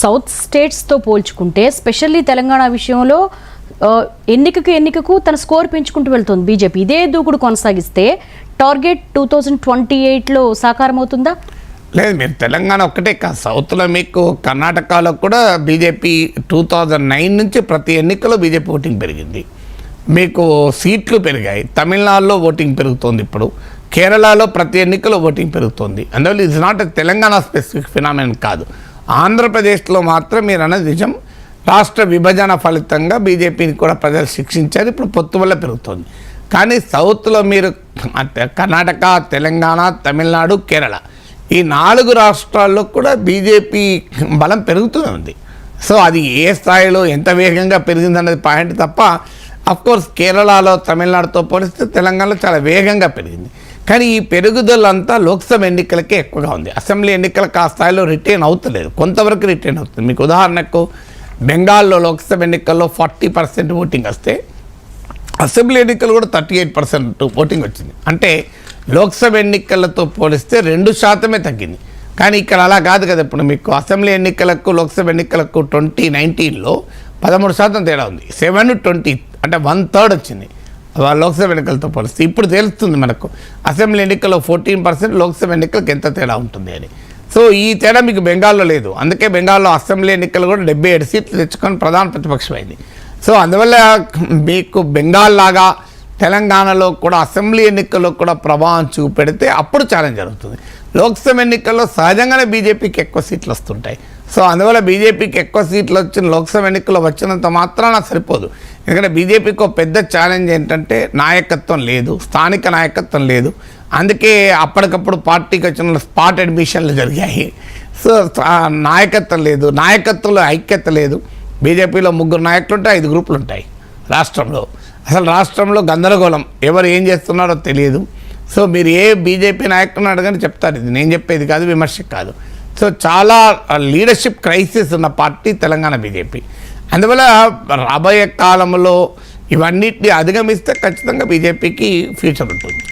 South స్టేట్స్తో పోల్చుకుంటే specially Telangana విషయంలో ఎన్నికకు ఎన్నికకు తన స్కోర్ పెంచుకుంటూ వెళ్తుంది బీజేపీ. ఇదే దూకుడు కొనసాగిస్తే టార్గెట్ టూ థౌజండ్ ట్వంటీ ఎయిట్లో సాకారం అవుతుందా? లేదు మీరు తెలంగాణ ఒక్కటే కాదు సౌత్లో మీకు కర్ణాటకలో కూడా బీజేపీ టూ థౌజండ్ నైన్ నుంచి ప్రతి ఎన్నికలో బీజేపీ ఓటింగ్ పెరిగింది. మీకు సీట్లు పెరిగాయి. తమిళనాడులో ఓటింగ్ పెరుగుతోంది ఇప్పుడు. కేరళలో ప్రతి ఎన్నికలో ఓటింగ్ పెరుగుతోంది. అందువల్ల it's not Telangana specific phenomenon కాదు. ఆంధ్రప్రదేశ్లో మాత్రం మీరు అన్నది నిజం. రాష్ట్ర విభజన ఫలితంగా బీజేపీని కూడా ప్రజలు శిక్షించారు. ఇప్పుడు పొత్తు వల్ల పెరుగుతోంది. కానీ సౌత్లో మీరు కర్ణాటక తెలంగాణ తమిళనాడు కేరళ ఈ నాలుగు రాష్ట్రాల్లో కూడా బీజేపీ బలం పెరుగుతూనే ఉంది. సో అది ఏ స్థాయిలో ఎంత వేగంగా పెరిగిందన్నది పాయింట్ తప్ప అఫ్కోర్స్ కేరళలో తమిళనాడుతో పోలిస్తే తెలంగాణలో చాలా వేగంగా పెరిగింది. కానీ ఈ పెరుగుదలంతా లోక్సభ ఎన్నికలకే ఎక్కువగా ఉంది. అసెంబ్లీ ఎన్నికలకు ఆ స్థాయిలో రిటైన్ అవుతలేదు. కొంతవరకు రిటైన్ అవుతుంది. మీకు ఉదాహరణకు బెంగాల్లో లోక్సభ ఎన్నికల్లో ఫార్టీ పర్సెంట్ ఓటింగ్ వస్తే అసెంబ్లీ ఎన్నికలు కూడా థర్టీ ఎయిట్ పర్సెంట్ ఓటింగ్ వచ్చింది. అంటే లోక్సభ ఎన్నికలతో పోలిస్తే రెండు శాతమే తగ్గింది. కానీ ఇక్కడ అలా కాదు కదా ఇప్పుడు మీకు అసెంబ్లీ ఎన్నికలకు లోక్సభ ఎన్నికలకు ట్వంటీ నైన్టీన్లో పదమూడు శాతం తేడా ఉంది. సెవెన్ ట్వంటీ అంటే వన్ థర్డ్ వచ్చింది. లోక్సభ ఎన్నికలతో పోలిస్తే ఇప్పుడు తెలుస్తుంది మనకు. అసెంబ్లీ ఎన్నికల్లో ఫోర్టీన్ పర్సెంట్ లోక్సభ ఎన్నికలకు ఎంత తేడా ఉంటుంది అని. సో ఈ తేడా మీకు బెంగాల్లో లేదు. అందుకే బెంగాల్లో అసెంబ్లీ ఎన్నికలు కూడా డెబ్బై ఏడు సీట్లు తెచ్చుకొని ప్రధాన ప్రతిపక్షమైంది సో అందువల్ల మీకు బెంగాల్ లాగా తెలంగాణలో కూడా అసెంబ్లీ ఎన్నికల్లో కూడా ప్రభావం చూపెడితే అప్పుడు ఛాలెంజ్ జరుగుతుంది. లోక్సభ ఎన్నికల్లో సహజంగానే బీజేపీకి ఎక్కువ సీట్లు వస్తుంటాయి. సో అందువల్ల బీజేపీకి ఎక్కువ సీట్లు వచ్చిన లోక్సభ ఎన్నికల్లో వచ్చినంత మాత్రాన సరిపోదు. ఎందుకంటే బీజేపీకి ఒక పెద్ద ఛాలెంజ్ ఏంటంటే నాయకత్వం లేదు స్థానిక నాయకత్వం లేదు. అందుకే అప్పటికప్పుడు పార్టీకి వచ్చిన స్పాట్ అడ్మిషన్లు జరిగాయి. సో నాయకత్వం లేదు నాయకత్వంలో ఐక్యత లేదు. బీజేపీలో ముగ్గురు నాయకులు ఉంటాయి ఐదు గ్రూపులు ఉంటాయి రాష్ట్రంలో. అసలు రాష్ట్రంలో గందరగోళం ఎవరు ఏం చేస్తున్నారో తెలియదు. సో మీరు ఏ బీజేపీ నాయకులను అడగని చెప్తారు. ఇది నేను చెప్పేది కాదు విమర్శ కాదు. సో చాలా లీడర్షిప్ క్రైసిస్ ఉన్న పార్టీ తెలంగాణ బీజేపీ. అందువల్ల రాబోయే కాలంలో ఇవన్నిటిని అధిగమిస్తే ఖచ్చితంగా బీజేపీకి ఫ్యూచర్ ఉంటుంది.